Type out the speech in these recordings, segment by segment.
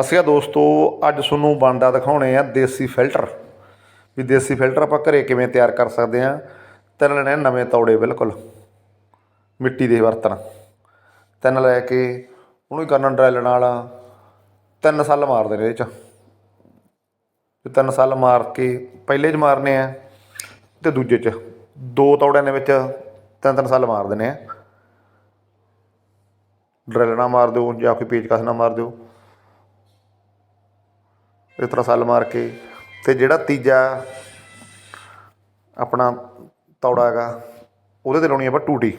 ਅਸੀਂ ਦੋਸਤੋ, ਅੱਜ ਤੁਹਾਨੂੰ ਬਣਦਾ ਦਿਖਾਉਣੇ ਆ ਦੇਸੀ ਫਿਲਟਰ। ਵੀ ਦੇਸੀ ਫਿਲਟਰ ਆਪਾਂ ਘਰੇ ਕਿਵੇਂ ਤਿਆਰ ਕਰ ਸਕਦੇ ਆ? ਤਿੰਨ ਲੈਣੇ ਨਵੇਂ ਤੌੜੇ ਬਿਲਕੁਲ, ਮਿੱਟੀ ਦੇ ਬਰਤਨ। ਤਿੰਨ ਲੈ ਕੇ ਉਹਨੂੰ ਹੀ ਕਰਨਾ ਡਰੈਲ ਨਾਲ। ਤਿੰਨ ਸੱਲ ਮਾਰਦੇ ਨੇ ਇਹਦੇ ਚ। ਤੇ ਤਿੰਨ ਸੱਲ ਮਾਰ ਕੇ ਪਹਿਲੇ ਚ ਮਾਰਨੇ ਆ ਤੇ ਦੂਜੇ ਚ। ਦੋ ਤੌੜਿਆਂ ਦੇ ਵਿੱਚ ਤਿੰਨ ਤਿੰਨ ਸੱਲ ਮਾਰ ਦੇਣੇ ਆ। ਡਰੈਲ ਨਾਲ ਮਾਰ ਦਿਓ ਜਾਂ ਕੋਈ ਪੇਚਕਸ ਨਾਲ ਮਾਰ ਦਿਓ। ਇਸ ਤਰ੍ਹਾਂ ਸੱਲ ਮਾਰ ਕੇ ਅਤੇ ਜਿਹੜਾ ਤੀਜਾ ਆਪਣਾ ਤੌੜਾ ਹੈਗਾ, ਉਹਦੇ ਤੇ ਲਾਉਣੀ ਆਪਾਂ ਟੂਟੀ।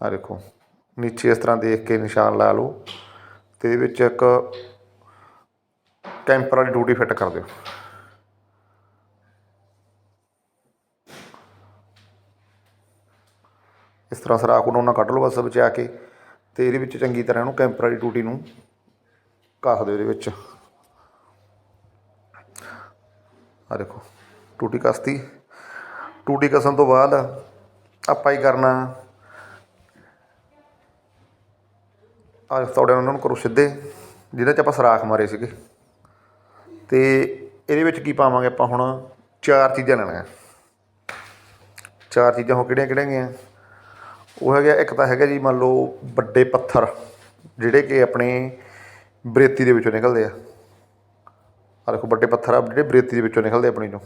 ਆ ਦੇਖੋ, ਨੀਚੇ ਇਸ ਤਰ੍ਹਾਂ ਦੇਖ ਕੇ ਨਿਸ਼ਾਨ ਲਾ ਲਓ ਤੇ ਇਹਦੇ ਵਿੱਚ ਇੱਕ ਕੈਂਪਰ ਵਾਲੀ ਟੂਟੀ ਫਿੱਟ ਕਰ ਦਿਓ। ਇਸ ਤਰ੍ਹਾਂ ਸਰਾਖ ਨੂੰ ਉਹਨਾਂ ਕੱਢ ਲਓ ਬਸ ਬਚਾ ਕੇ ਤੇ ਇਹਦੇ ਵਿੱਚ ਚੰਗੀ ਤਰ੍ਹਾਂ ਇਹਨੂੰ ਕੈਂਪਰ ਵਾਲੀ ਟੂਟੀ ਨੂੰ ਕੱਸ ਦਿਓ ਇਹਦੇ ਵਿੱਚ। ਆ ਦੇਖੋ, ਟੂਟੀ ਕਸਤੀ। ਟੂਟੀ ਕਸਣ ਤੋਂ ਬਾਅਦ ਆਪਾਂ ਹੀ ਕਰਨਾ। ਆ ਤੌੜੇ ਉਹਨਾਂ ਨੂੰ ਕਰੋ ਸਿੱਧੇ, ਜਿਹਦੇ ਚ ਆਪਾਂ ਸਰਾਖ ਮਾਰੇ ਸੀਗੇ। ਤੇ ਇਹਦੇ ਵਿੱਚ ਕੀ ਪਾਵਾਂਗੇ ਆਪਾਂ ਹੁਣ? ਚਾਰ ਚੀਜ਼ਾਂ ਲੈਣੀਆਂ। ਚਾਰ ਚੀਜ਼ਾਂ ਹੋ ਕਿਹੜੀਆਂ ਕਿਹੜੀਆਂ ਗਈਆਂ? ਉਹ ਹੈਗਾ ਇੱਕ ਤਾਂ ਹੈਗਾ ਜੀ ਮੰਨ ਲਓ ਵੱਡੇ ਪੱਥਰ, ਜਿਹੜੇ ਕਿ ਆਪਣੇ ਬਰੇਤੀ ਦੇ ਵਿੱਚੋਂ ਨਿਕਲਦੇ ਆ। ਆ ਦੇਖੋ ਵੱਡੇ ਪੱਥਰ ਆ, ਜਿਹੜੇ ਬਰੇਤੀ ਦੇ ਵਿੱਚੋਂ ਨਿਕਲਦੇ ਆਪਣੀ ਚੋਂ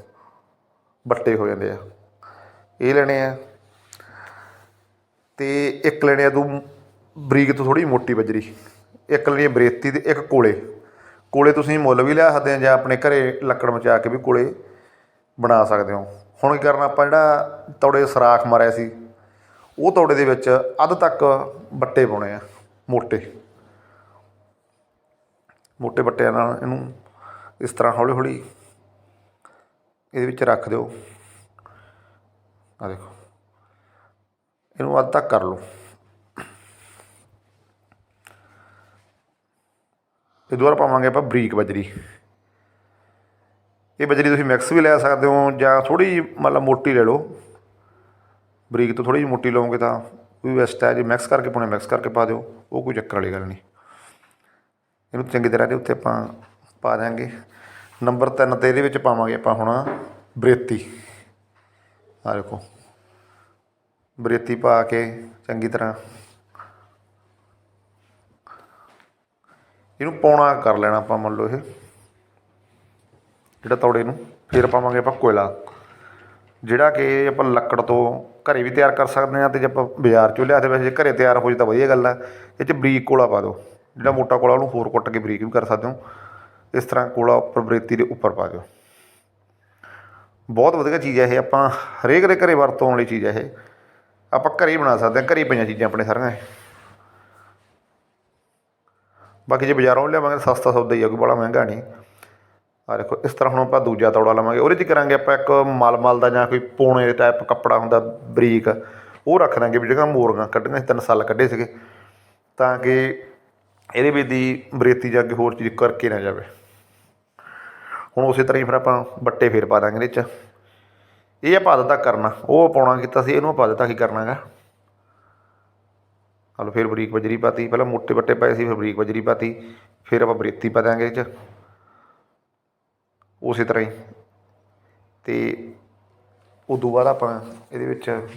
ਵੱਟੇ ਹੋ ਜਾਂਦੇ ਆ। ਇਹ ਲੈਣੇ ਆ। ਤੇ ਇੱਕ ਲੈਣੇ ਆ ਤੂੰ ਬਰੀਕ ਤੋਂ ਥੋੜੀ ਮੋਟੀ ਬਜਰੀ। ਇੱਕ ਲੈਣੀ ਆ ਬਰੇਤੀ ਤੇ ਇੱਕ ਕੋਲੇ। ਕੋਲੇ ਤੁਸੀਂ ਮੁੱਲ ਵੀ ਲਿਆ ਸਕਦੇ ਆ ਜਾਂ ਆਪਣੇ ਘਰੇ ਲੱਕੜ ਮਚਾ ਕੇ ਵੀ ਕੋਲੇ ਬਣਾ ਸਕਦੇ ਹੋ। ਹੁਣ ਕੀ ਕਰਨਾ, ਆਪਾਂ ਜਿਹੜਾ ਤੌੜੇ ਸਰਾਖ ਮਾਰਿਆ ਸੀ, ਉਹ ਤੌੜੇ ਦੇ ਵਿੱਚ ਅੱਧ ਤੱਕ ਬੱਟੇ ਪਾਉਣੇ ਆ, ਮੋਟੇ। ਮੋਟੇ ਬੱਟਿਆਂ ਨਾਲ ਇਹਨੂੰ ਇਸ ਤਰ੍ਹਾਂ ਹੌਲੀ ਹੌਲੀ ਇਹਦੇ ਵਿੱਚ ਰੱਖ ਦਿਓ। ਆ ਦੇਖੋ। ਇਹਨੂੰ ਅੱਧ ਤੱਕ ਕਰ ਲਓ। ਇਹ ਦੁਆਰਾ ਪਾਵਾਂਗੇ ਆਪਾਂ ਬਰੀਕ ਬਜਰੀ। ਇਹ ਬਜਰੀ ਤੁਸੀਂ ਮਿਕਸ ਵੀ ਲੈ ਸਕਦੇ ਹੋ ਜਾਂ ਥੋੜੀ ਮਤਲਬ ਮੋਟੀ ਲੈ ਲਓ। ਬਰੀਕ ਤੋਂ ਥੋੜੀ ਜਿਹੀ ਮੋਟੀ ਲਓਗੇ ਤਾਂ ਕੋਈ ਬੈਸਟ ਹੈ ਜੇ ਮਿਕਸ ਕਰਕੇ ਪਾਉਣੇ, ਮਿਕਸ ਕਰਕੇ ਪਾ ਦਿਓ, ਉਹ ਕੋਈ ਚੱਕਰ ਵਾਲੀ ਗੱਲ ਨਹੀਂ। ਇਹਨੂੰ ਚੰਗੀ ਤਰ੍ਹਾਂ ਦੇ ਉੱਤੇ ਆਪਾਂ ਪਾ ਦਿਆਂਗੇ। ਨੰਬਰ 3 ਤੇ ਇਹਦੇ ਵਿੱਚ ਪਾਵਾਂਗੇ ਆਪਾਂ ਹੁਣ ਬਰੇਤੀ। ਆ ਦੇਖੋ। ਬਰੇਤੀ ਪਾ ਕੇ ਚੰਗੀ ਤਰ੍ਹਾਂ ਇਹਨੂੰ ਪੌਣਾ ਕਰ ਲੈਣਾ ਆਪਾਂ ਮੰਨ ਲਓ ਇਹ। ਜਿਹੜਾ ਤੌੜੇ ਨੂੰ ਫਿਰ ਪਾਵਾਂਗੇ ਆਪਾਂ ਕੋਇਲਾ। ਜਿਹੜਾ ਕਿ ਆਪਾਂ ਲੱਕੜ ਤੋਂ ਘਰੇ ਵੀ ਤਿਆਰ ਕਰ ਸਕਦੇ ਹਾਂ ਤੇ ਜੇ ਆਪਾਂ ਬਾਜ਼ਾਰ ਚੋਂ ਲਿਆ ਤੇ ਵੈਸੇ ਜੇ ਘਰੇ ਤਿਆਰ ਹੋ ਜੇ ਤਾਂ ਵਧੀਆ ਗੱਲ ਆ। ਇਹ 'ਚ ਬਰੀਕ ਕੋਲਾ ਪਾ ਦਿਓ। ਜਿਹੜਾ ਮੋਟਾ ਕੋਲਾ ਉਹਨੂੰ ਹੋਰ ਕੁੱਟ ਕੇ ਬਰੀਕ ਵੀ ਕਰ ਸਕਦੇ ਹੋ। ਇਸ ਤਰ੍ਹਾਂ ਕੋਲਾ ਉੱਪਰ ਬਰੇਤੀ ਦੇ ਉੱਪਰ ਪਾ ਦਿਓ। ਬਹੁਤ ਵਧੀਆ ਚੀਜ਼ ਹੈ ਇਹ, ਆਪਾਂ ਹਰੇਕ ਦੇ ਘਰੇ ਵਰਤੋਂ ਵਾਲੀ ਚੀਜ਼ ਹੈ ਇਹ। ਆਪਾਂ ਘਰੇ ਹੀ ਬਣਾ ਸਕਦੇ ਹਾਂ, ਘਰੇ ਪਈਆਂ ਚੀਜ਼ਾਂ ਆਪਣੇ ਸਾਰੀਆਂ। ਇਹ ਬਾਕੀ ਜੇ ਬਾਜ਼ਾਰੋਂ ਲਿਆਵਾਂਗੇ ਸਸਤਾ ਸੌਦਾ ਹੀ ਆ, ਕੋਈ ਬੜਾ ਮਹਿੰਗਾ ਨਹੀਂ। ਆ ਦੇਖੋ, ਇਸ ਤਰ੍ਹਾਂ ਹੁਣ ਆਪਾਂ ਦੂਜਾ ਤੌੜਾ ਲਵਾਂਗੇ। ਉਹਦੇ 'ਚ ਕਰਾਂਗੇ ਆਪਾਂ ਇੱਕ ਮਲਮਲ ਦਾ ਜਾਂ ਕੋਈ ਪੋਣੇ ਟਾਈਪ ਕੱਪੜਾ ਹੁੰਦਾ, ਬਰੀਕ। ਉਹ ਰੱਖ ਦਾਂਗੇ ਵੀ ਜਿਹੜੀਆਂ ਮੋਰੀਆਂ ਕੱਢੀਆਂ ਤਿੰਨ ਸਾਲ ਕੱਢੇ ਸੀਗੇ। ਤਾਂ ਕਿ ਇਹਦੇ ਵਿੱਚ ਦੀ ਬਰੇਤੀ ਜਾ ਕੇ ਹੋਰ ਚੀਜ਼ ਕਰਕੇ ਨਾ ਜਾਵੇ। ਹੁਣ ਉਸੇ ਤਰ੍ਹਾਂ ਹੀ ਫਿਰ ਆਪਾਂ ਬੱਟੇ ਫੇਰ ਪਾ ਦਾਂਗੇ ਇਹਦੇ 'ਚ। ਇਹ ਆਪਾਂ ਦਿੱਤਾ ਕਰਨਾ। ਉਹ ਪਾਉਣਾ ਕੀਤਾ ਸੀ, ਇਹਨੂੰ ਆਪਾਂ ਦਿੱਤਾ ਕੀ ਕਰਨਾ ਹੈਗਾ ਹਲੋ, ਫਿਰ ਬਰੀਕ ਬਜਰੀ ਪਾਤੀ। ਪਹਿਲਾਂ ਮੋਟੇ ਬੱਟੇ ਪਾਏ ਸੀ, ਫਿਰ ਬਰੀਕ ਬਜਰੀ ਪਾਤੀ। ਫਿਰ ਆਪਾਂ ਬਰੇਤੀ ਪਾ ਦਾਂਗੇ ਇਹ 'ਚ। ਉਸੇ ਤਰ੍ਹਾਂ ਹੀ। ਤੇ ਉਦੋਂ ਬਾਅਦ ਆਪਾਂ ਇਹਦੇ ਵਿੱਚ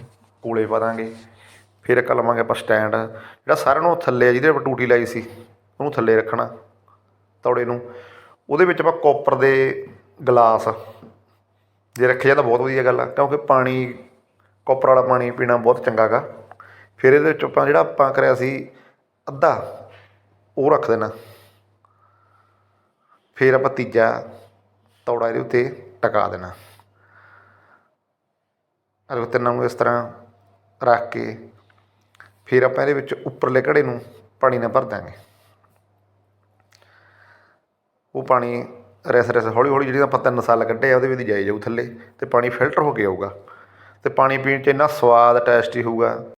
ਕੋਲੇ ਪਾ ਦਾਂਗੇ। ਫਿਰ ਇੱਕ ਲਵਾਂਗੇ ਆਪਾਂ ਸਟੈਂਡ। ਜਿਹੜਾ ਸਾਰਿਆਂ ਨੂੰ ਥੱਲੇ ਆ, ਜਿਹਦੇ ਆਪਾਂ ਟੂਟੀ ਲਾਈ ਸੀ, ਉਹਨੂੰ ਥੱਲੇ ਰੱਖਣਾ। ਤੌੜੇ ਨੂੰ। ਉਹਦੇ ਵਿੱਚ ਆਪਾਂ ਕੋਪਰ ਦੇ ਗਲਾਸ ਜੇ ਰੱਖਿਆ ਤਾਂ ਬਹੁਤ ਵਧੀਆ ਗੱਲ ਆ, ਕਿਉਂਕਿ ਪਾਣੀ ਕੋਪਰ ਵਾਲਾ ਪਾਣੀ ਪੀਣਾ ਬਹੁਤ ਚੰਗਾ ਗਾ। ਫਿਰ ਇਹਦੇ ਵਿੱਚ ਆਪਾਂ ਜਿਹੜਾ ਆਪਾਂ ਕਰਿਆ ਸੀ ਅੱਧਾ, ਉਹ ਰੱਖ ਦੇਣਾ। ਫਿਰ ਆਪਾਂ ਤੀਜਾ ਤੌੜਾ ਇਹਦੇ ਉੱਤੇ ਟਕਾ ਦੇਣਾ। ਅਰ ਤਿੰਨਾਂ ਨੂੰ ਇਸ ਤਰ੍ਹਾਂ ਰੱਖ ਕੇ ਫਿਰ ਆਪਾਂ ਇਹਦੇ ਵਿੱਚ ਉੱਪਰਲੇ ਘੜੇ ਨੂੰ ਪਾਣੀ ਨਾਲ ਭਰ ਦਾਂਗੇ ਉਹ ਪਾਣੀ ਰਸ ਰਸ ਹੌਲੀ ਹੌਲੀ ਜਿਹੜੀ ਆਪਾਂ ਤਿੰਨ ਸਾਲ ਕੱਢੇ ਆ, ਉਹਦੇ ਵਿੱਚ ਜਾਈ ਜਾਊ ਥੱਲੇ ਅਤੇ ਪਾਣੀ ਫਿਲਟਰ ਹੋ ਕੇ ਆਊਗਾ ਅਤੇ ਪਾਣੀ ਪੀਣ 'ਚ ਇੰਨਾ ਸਵਾਦ ਟੇਸਟੀ ਹੋਊਗਾ।